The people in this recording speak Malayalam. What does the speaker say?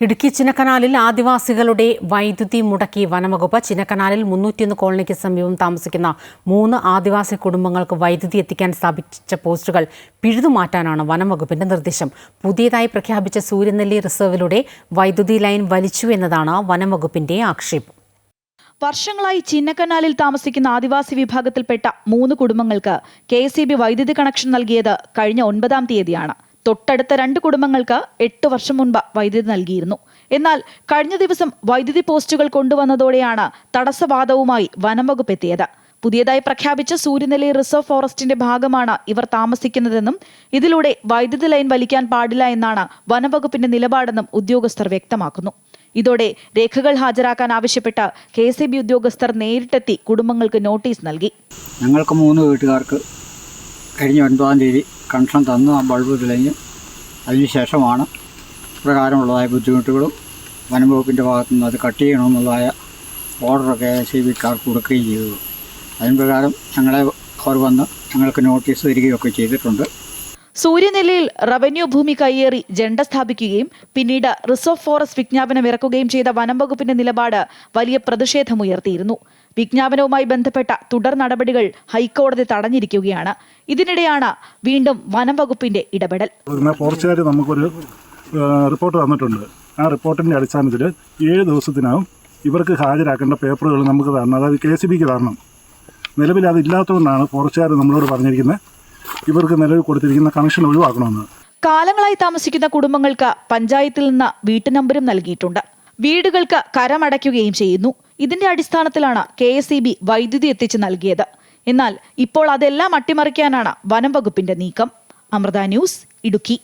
ഇടുക്കി ചിന്നക്കനാലിൽ ആദിവാസികളുടെ വൈദ്യുതി മുടക്കി വനംവകുപ്പ് ചിനക്കനാലിൽ മുന്നൂറ്റിയൊന്ന് കോളനിക്ക് സമീപം താമസിക്കുന്ന മൂന്ന് ആദിവാസി കുടുംബങ്ങൾക്ക് വൈദ്യുതി എത്തിക്കാൻ സ്ഥാപിച്ച പോസ്റ്റുകൾ പിഴുതുമാറ്റാനാണ് വനംവകുപ്പിന്റെ നിർദ്ദേശം. പുതിയതായി പ്രഖ്യാപിച്ച സൂര്യനെല്ലി റിസർവിലൂടെ വൈദ്യുതി ലൈൻ വലിച്ചു എന്നതാണ് വനംവകുപ്പിന്റെ ആക്ഷേപം. വർഷങ്ങളായി ചിന്നക്കനാലിൽ താമസിക്കുന്ന ആദിവാസി വിഭാഗത്തിൽപ്പെട്ട മൂന്ന് കുടുംബങ്ങൾക്ക് കെ വൈദ്യുതി കണക്ഷൻ നൽകിയത് കഴിഞ്ഞ ഒൻപതാം തീയതിയാണ്. തൊട്ടടുത്ത രണ്ട് കുടുംബങ്ങൾക്ക് എട്ട് വർഷം മുൻപ് വൈദ്യുതി നൽകിയിരുന്നു. എന്നാൽ കഴിഞ്ഞ ദിവസം വൈദ്യുതി പോസ്റ്റുകൾ കൊണ്ടുവന്നതോടെയാണ് തടസ്സവാദവുമായി വനംവകുപ്പ് എത്തിയത് പുതിയതായി പ്രഖ്യാപിച്ച സൂര്യനെല്ലി റിസർവ് ഫോറസ്റ്റിന്റെ ഭാഗമാണ് ഇവർ താമസിക്കുന്നതെന്നും ഇതിലൂടെ വൈദ്യുതി ലൈൻ വലിക്കാൻ പാടില്ല എന്നാണ് വനംവകുപ്പിന്റെ നിലപാടെന്നും ഉദ്യോഗസ്ഥർ വ്യക്തമാക്കുന്നു. ഇതോടെ രേഖകൾ ഹാജരാക്കാൻ ആവശ്യപ്പെട്ട കെ എസ് ഉദ്യോഗസ്ഥർ നേരിട്ടെത്തി കുടുംബങ്ങൾക്ക് നോട്ടീസ് നൽകി. ഞങ്ങൾക്ക് മൂന്ന് വീട്ടുകാർക്ക് കഴിഞ്ഞ ഒൻപതാം തീയതി കണക്ഷൻ തന്ന് ആ ബൾബ് തെളിഞ്ഞ് അതിനുശേഷമാണ് പ്രകാരമുള്ളതായ ബുദ്ധിമുട്ടുകളും വനംവകുപ്പിന്റെ ഭാഗത്തു നിന്ന് അത് കട്ട് ചെയ്യണമെന്നുള്ളതായ ഓർഡറൊക്കെ സി ബിക്കാർക്ക് കൊടുക്കുകയും ചെയ്തത് അതിന് പ്രകാരം ഞങ്ങളെ അവർ വന്ന് ഞങ്ങൾക്ക് നോട്ടീസ് തരികയൊക്കെ ചെയ്തിട്ടുണ്ട്. സൂര്യനെല്ലിയിൽ റവന്യൂ ഭൂമി കയ്യേറി ജണ്ട സ്ഥാപിക്കുകയും പിന്നീട് റിസർവ് ഫോറസ്റ്റ് വിജ്ഞാപനം ഇറക്കുകയും ചെയ്ത വനംവകുപ്പിന്റെ നിലപാട് വലിയ പ്രതിഷേധമുയർത്തിയിരുന്നു. വിജ്ഞാപനവുമായി ബന്ധപ്പെട്ട തുടർ നടപടികൾ ഹൈക്കോടതി തടഞ്ഞിരിക്കുകയാണ്. ഇതിനിടെയാണ് വീണ്ടും വനംവകുപ്പിന്റെ ഇടപെടൽ. പിന്നെ ഫോറസ്റ്റുകാർ നമുക്കൊരു റിപ്പോർട്ട് തന്നിട്ടുണ്ട്. ആ റിപ്പോർട്ടിന്റെ അടിസ്ഥാനത്തിൽ ഏഴ് ദിവസത്തിനകം ഇവർക്ക് ഹാജരാക്കേണ്ട പേപ്പറുകൾ നമുക്ക് തരണം. അതായത് കെ സി ബിക്ക് തരണം. നിലവിൽ അതില്ലാത്തതുകൊണ്ടാണ് ഫോറസ്റ്റുകാർ നമ്മളോട് പറഞ്ഞിരിക്കുന്നത്. ഇവർക്ക് നിലവിൽ കൊടുത്തിരിക്കുന്ന കണക്ഷൻ ഒഴിവാക്കണമെന്ന്. കാലങ്ങളായി താമസിക്കുന്ന കുടുംബങ്ങൾക്ക് പഞ്ചായത്തിൽ നിന്ന് വീട്ടു നമ്പരും നൽകിയിട്ടുണ്ട്. വീടുകൾക്ക് കരമടയ്ക്കുകയും ചെയ്യുന്നു. ഇതിന്റെ അടിസ്ഥാനത്തിലാണ് കെ എസ് ഇ ബി വൈദ്യുതി എത്തിച്ച് നൽകിയത്. എന്നാൽ ഇപ്പോൾ അതെല്ലാം അട്ടിമറിക്കാനാണ് വനം വകുപ്പിന്റെ നീക്കം. അമൃത ന്യൂസ് ഇടുക്കി.